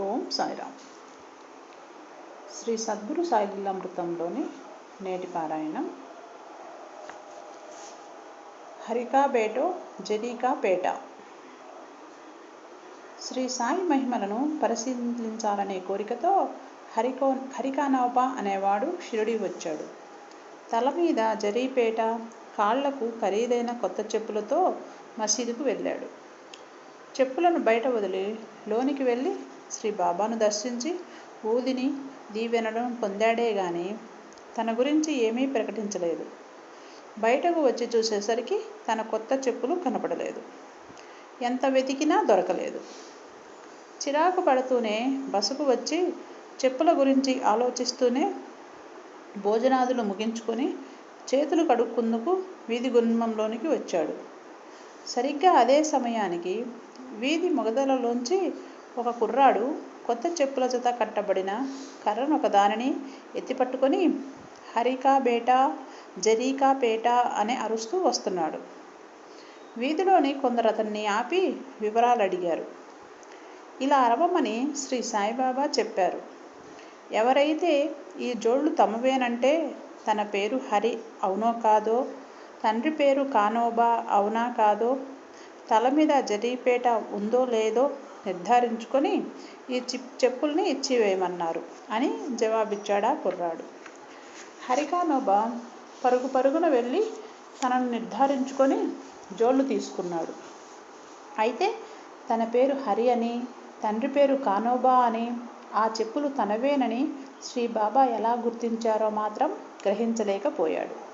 ఓం సాయిరామ్. శ్రీ సద్గురు సాయిలీలామృతంలోని నేటి పారాయణం. హరికా బేటో జరీకా పేట శ్రీ సాయి మహిమలను పరిశీలించాలనే కోరికతో హరికో హరికానవప అనేవాడు షిరుడి వచ్చాడు. తల మీద జరీపేట కాళ్ళకు ఖరీదైన కొత్త చెప్పులతో మసీదుకు వెళ్ళాడు. చెప్పులను బయట వదిలి లోనికి వెళ్ళి శ్రీ బాబాను దర్శించి ఊదిని దీవెనడం పొందాడే గాని తన గురించి ఏమీ ప్రకటించలేదు. బయటకు వచ్చి చూసేసరికి తన కొత్త చెప్పులు కనపడలేదు. ఎంత వెతికినా దొరకలేదు. చిరాకు పడుతూనే బస్సుకు వచ్చి చెప్పుల గురించి ఆలోచిస్తూనే భోజనాదులు ముగించుకొని చేతులు కడుక్కుందుకు వీధి గుమ్మంలోనికి వచ్చాడు. సరిగ్గా అదే సమయానికి వీధి మొగదలలోంచి ఒక కుర్రాడు కొత్త చెప్పుల జత కట్టబడిన కర్రను ఒక దానిని ఎత్తిపట్టుకొని హరికా బేటా జరీకా పేట అని అరుస్తూ వస్తున్నాడు. వీధిలోని కొందరు అతన్ని ఆపి వివరాలు అడిగారు. ఇలా అరవమని శ్రీ సాయిబాబా చెప్పారు. ఎవరైతే ఈ జోళ్ళు తమవేనంటే తన పేరు హరి అవునో కాదో తండ్రి పేరు కానోబా అవునా కాదో తల మీద జరీపేట ఉందో లేదో నిర్ధారించుకొని ఈ చిప్ చెప్పుల్ని ఇచ్చివేయమన్నారు అని జవాబిచ్చాడా కుర్రాడు. హరికానోబా పరుగు పరుగున వెళ్ళి తనను నిర్ధారించుకొని జోళ్ళు తీసుకున్నాడు. అయితే తన పేరు హరి అని తండ్రి పేరు కానోబా అని ఆ చెప్పులు తనవేనని శ్రీ బాబా ఎలా గుర్తించారో మాత్రం గ్రహించలేకపోయాడు.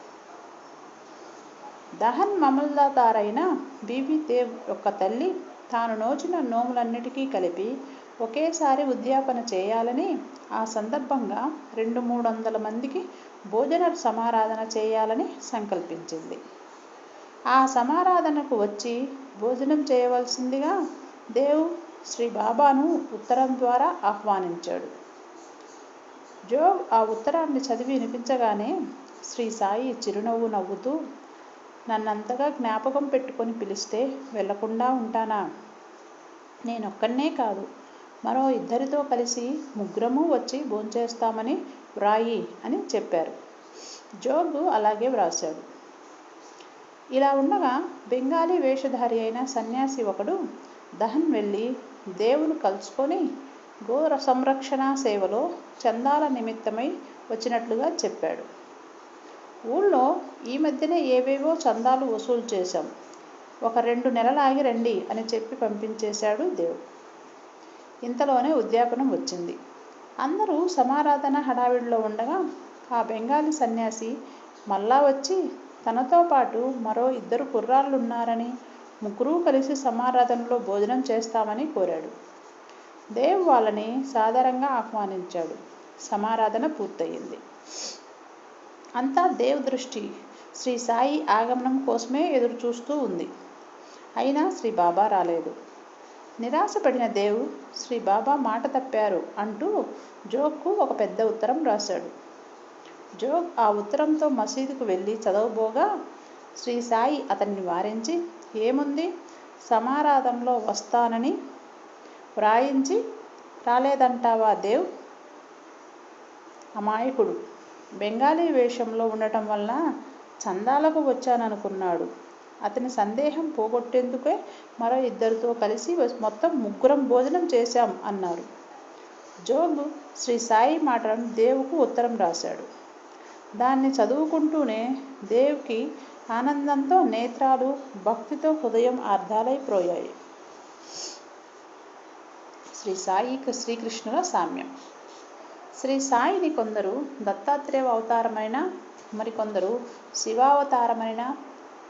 దహన్ మమల్దారైన బీబీ దేవ్ యొక్క తల్లి తాను నోచిన నోములన్నిటికీ కలిపి ఒకేసారి ఉద్యాపన చేయాలని ఆ సందర్భంగా రెండు మూడు వందల మందికి భోజన సమారాధన చేయాలని సంకల్పించింది. ఆ సమారాధనకు వచ్చి భోజనం చేయవలసిందిగా దేవ్ శ్రీ బాబాను ఉత్తరం ద్వారా ఆహ్వానించాడు. జోగ్ ఆ ఉత్తరాన్ని చదివి వినిపించగానే శ్రీ సాయి చిరునవ్వు నవ్వుతూ నన్నంతగా జ్ఞాపకం పెట్టుకొని పిలిస్తే వెళ్ళకుండా ఉంటానా? నేనొక్కనే కాదు. మరో ఇద్దరితో కలిసి ముగ్గురము వచ్చి భోంచేస్తామని వ్రాయి అని చెప్పారు. జోగు అలాగే వ్రాశాడు. ఇలా ఉండగా బెంగాలీ వేషధారి అయిన సన్యాసి ఒకడు దహన్ వెళ్ళి దేవుని కలుసుకొని గోర సంరక్షణ సేవలో చందాల నిమిత్తమై వచ్చినట్లుగా చెప్పాడు. ఊళ్ళో ఈ మధ్యనే ఏవేవో చందాలు వసూలు చేశాం. ఒక రెండు నెలలాగి రండి అని చెప్పి పంపించేశాడు దేవుడు. ఇంతలోనే ఉద్యాపనం వచ్చింది. అందరూ సమారాధన హడావిడిలో ఉండగా ఆ బెంగాలీ సన్యాసి మళ్ళా వచ్చి తనతో పాటు మరో ఇద్దరు కుర్రాళ్ళున్నారని ముగ్గురూ కలిసి సమారాధనలో భోజనం చేస్తామని కోరాడు. దేవ్ వాళ్ళని సాధారణంగా ఆహ్వానించాడు. సమారాధన పూర్తయింది. అంతా దేవ్ దృష్టి శ్రీ సాయి ఆగమనం కోసమే ఎదురు చూస్తూ ఉంది. అయినా శ్రీ బాబా రాలేదు. నిరాశపడిన దేవు శ్రీ బాబా మాట తప్పారు అంటూ జోగ్కు ఒక పెద్ద ఉత్తరం రాశాడు. జోగ్ ఆ ఉత్తరంతో మసీదుకు వెళ్ళి చదవబోగా శ్రీ సాయి అతన్ని వారించి ఏముంది? సమారాధంలో వస్తానని వ్రాయించి రాలేదంటావా దేవ్? అమాయకుడు. బెంగాలీ వేషంలో ఉండటం వల్ల చందాలకు వచ్చాననుకున్నాడు. అతని సందేహం పోగొట్టేందుకే మరో ఇద్దరితో కలిసి మొత్తం ముగ్గురం భోజనం చేశాం అన్నారు. జోగు శ్రీ సాయి మాటలను దేవుకు ఉత్తరం రాశాడు. దాన్ని చదువుకుంటూనే దేవుకి ఆనందంతో నేత్రాలు భక్తితో హృదయం అర్ధాలైపోయాయి శ్రీ సాయి శ్రీకృష్ణుల సామ్యం. శ్రీ సాయిని కొందరు దత్తాత్రేయ అవతారమైన మరికొందరు శివావతారమైన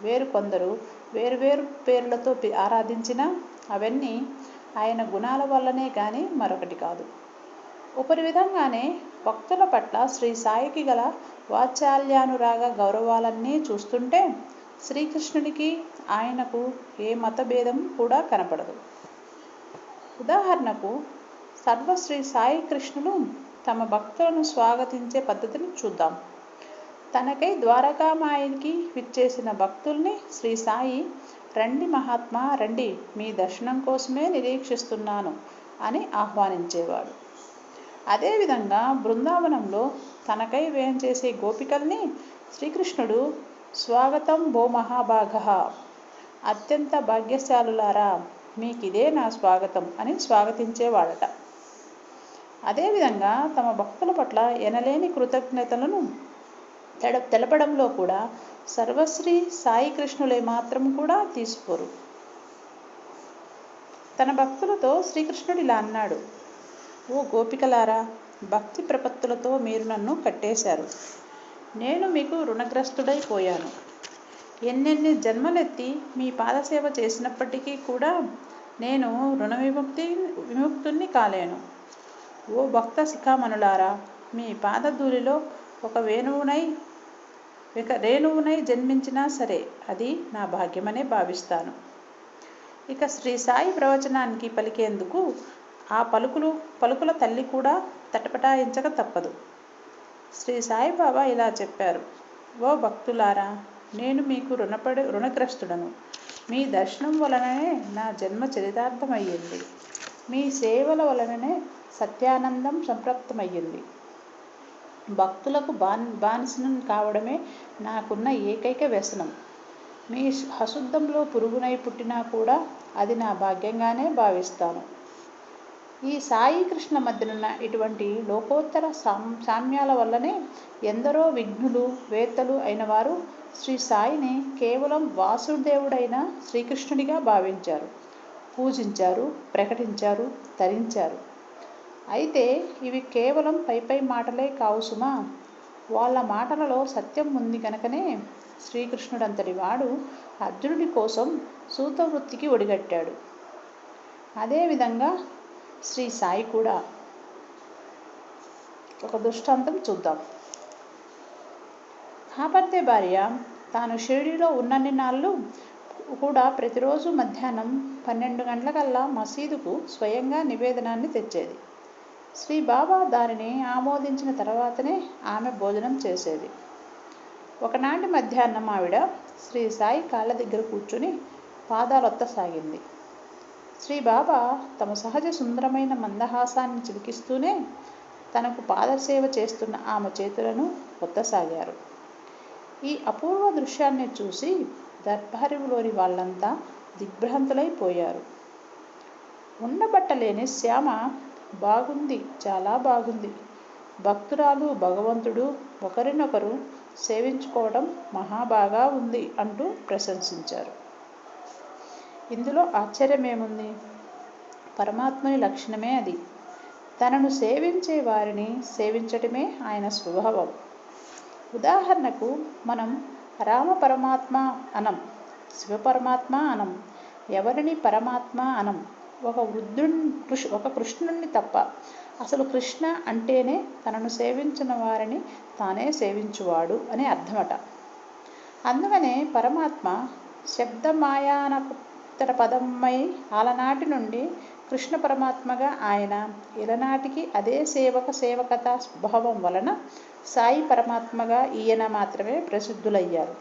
వేరు కొందరు వేరువేరు పేర్లతో ఆరాధించిన అవన్నీ ఆయన గుణాల వల్లనే కానీ మరొకటి కాదు. ఉపరి విధంగానే భక్తుల పట్ల శ్రీ సాయికి గల వాత్సల్యానురాగ గౌరవాలన్నీ చూస్తుంటే శ్రీకృష్ణుడికి ఆయనకు ఏ మతభేదం కూడా కనపడదు. ఉదాహరణకు సర్వశ్రీ సాయి కృష్ణులు తమ భక్తులను స్వాగతించే పద్ధతిని చూద్దాం. తనకై ద్వారకామాయికి విచ్చేసిన భక్తుల్ని శ్రీ సాయి రండి మహాత్మా రండి మీ దర్శనం కోసమే నిరీక్షిస్తున్నాను అని ఆహ్వానించేవాడు. అదేవిధంగా బృందావనంలో తనకై వ్యయం చేసే గోపికల్ని శ్రీకృష్ణుడు స్వాగతం భో మహాభాగ అత్యంత భాగ్యశాలులారా మీకిదే నా స్వాగతం అని స్వాగతించేవాడట. అదేవిధంగా తమ భక్తుల పట్ల ఎనలేని కృతజ్ఞతలను తెడ తెలపడంలో కూడా సర్వశ్రీ సాయి కృష్ణులే మాత్రం కూడా తీసుకోరు. తన భక్తులతో శ్రీకృష్ణుడు ఇలా అన్నాడు ఓ గోపికలారా భక్తి ప్రపత్తులతో మీరు నన్ను కట్టేశారు. నేను మీకు రుణగ్రస్తుడైపోయాను ఎన్నెన్ని జన్మలెత్తి మీ పాదసేవ చేసినప్పటికీ కూడా నేను రుణ విముక్తి విముక్తుణ్ణి కాలేను. ఓ భక్త శిఖామణులారా మీ పాదధూళిలో ఒక వేణువునై ఇక రేణువునై జన్మించినా సరే అది నా భాగ్యమనే భావిస్తాను. ఇక శ్రీ సాయి ప్రవచనానికి పలికేందుకు ఆ పలుకులు పలుకుల తల్లి కూడా తటపటాయించక తప్పదు. శ్రీ సాయిబాబా ఇలా చెప్పారు. ఓ భక్తులారా నేను మీకు రుణపడి రుణగ్రస్తుడను. మీ దర్శనం వలననే నా జన్మ చరితార్థమయ్యింది. మీ సేవల వలననే సత్యానందం సంప్రాప్తమయ్యింది. భక్తులకు బాన్ బానిసను కావడమే నాకున్న ఏకైక వ్యసనం. మీ అశుద్ధంలో పురుగునై పుట్టినా కూడా అది నా భాగ్యంగానే భావిస్తాను. ఈ సాయి కృష్ణ మధ్యనున్న ఇటువంటి లోకోత్తర సామ్ సామ్యాల వల్లనే ఎందరో విఘ్నులు వేత్తలు అయిన వారు శ్రీ సాయిని కేవలం వాసుదేవుడైన శ్రీకృష్ణుడిగా భావించారు. పూజించారు ప్రకటించారు తరించారు. అయితే ఇవి కేవలం పై పై మాటలే కావు సుమా. వాళ్ళ మాటలలో సత్యం ఉంది కనుకనే శ్రీకృష్ణుడంతటి వాడు అర్జునుడి కోసం సూతవృత్తికి ఒడిగట్టాడు. అదేవిధంగా శ్రీ సాయి కూడా. ఒక దృష్టాంతం చూద్దాం. కాపర్తే భార్య తాను షిరిడిలో ఉన్నన్ని నాళ్ళు కూడా ప్రతిరోజు మధ్యాహ్నం పన్నెండు గంటలకల్లా మసీదుకు స్వయంగా నివేదనాన్ని తెచ్చేది. శ్రీ బాబా దానిని ఆమోదించిన తర్వాతనే ఆమె భోజనం చేసేది. ఒకనాటి మధ్యాహ్నం ఆవిడ శ్రీ సాయి కాళ్ళ దగ్గర కూర్చుని పాదాలొత్తసాగింది శ్రీ బాబా తమ సహజ సుందరమైన మందహాసాన్ని చిలికిస్తూనే తనకు పాదసేవ చేస్తున్న ఆమె చేతులను ఒత్తసాగారు. ఈ అపూర్వ దృశ్యాన్ని చూసి దర్బారులోని వాళ్ళంతా దిగ్భ్రాంతులైపోయారు. ఉండబట్టలేని శ్యామ బాగుంది చాలా బాగుంది. భక్తురాలు భగవంతుడు ఒకరినొకరు సేవించుకోవడం మహాబాగా ఉంది అంటూ ప్రశంసించారు. ఇందులో ఆశ్చర్యమేముంది? పరమాత్మని లక్షణమే అది. తనను సేవించే వారిని సేవించటమే ఆయన స్వభావం. ఉదాహరణకు మనం రామ పరమాత్మ అనం శివపరమాత్మ అనం ఎవరిని పరమాత్మ అనం ఒక వృద్ధుని కృష్ ఒక కృష్ణుణ్ణి తప్ప. అసలు కృష్ణ అంటేనే తనను సేవించిన వారిని తానే సేవించువాడు అని అర్థమట. అందుకనే పరమాత్మ శబ్దమాయానకుత్తర పదమై ఆలనాటి నుండి కృష్ణ పరమాత్మగా ఆయన ఇలనాటికి అదే సేవక సేవకత స్వభావం వలన సాయి పరమాత్మగా ఈయన మాత్రమే ప్రసిద్ధులయ్యారు.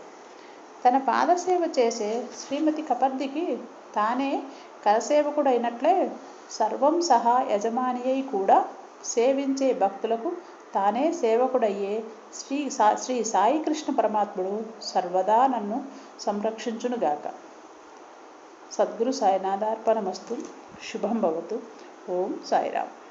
తన పాదసేవ చేసే శ్రీమతి కపర్దికి తానే కరసేవకుడైనట్లే సర్వం సహా యజమాని అయి కూడా సేవించే భక్తులకు తానే సేవకుడయ్యే శ్రీ సా శ్రీ సాయికృష్ణ పరమాత్ముడు సర్వదా నన్ను సంరక్షించునుగాక. సద్గురు సాయినాథార్పణమస్తు. శుభం భవతు. ఓం సాయిరామ్.